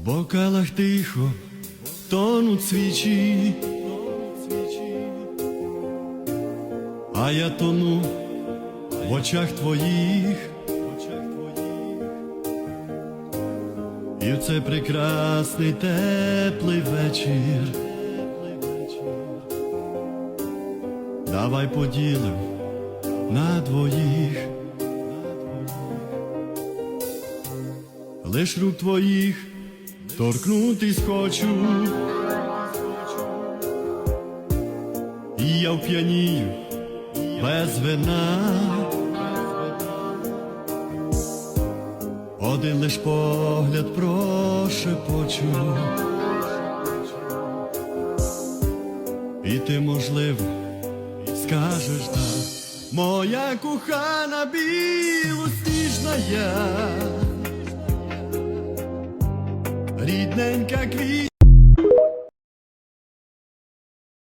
В бокалах тихо тонуть свічі, а я тону в очах твоїх. І в цей прекрасний теплий вечір. Давай поділим на двоїх. Лиш рук твоїх торкнутись хочу. І я вп'янію без вина. Один лиш погляд прошепочу. І ти, можливо, скажеш так, моя кохана білосніжна я, рідненька квіт.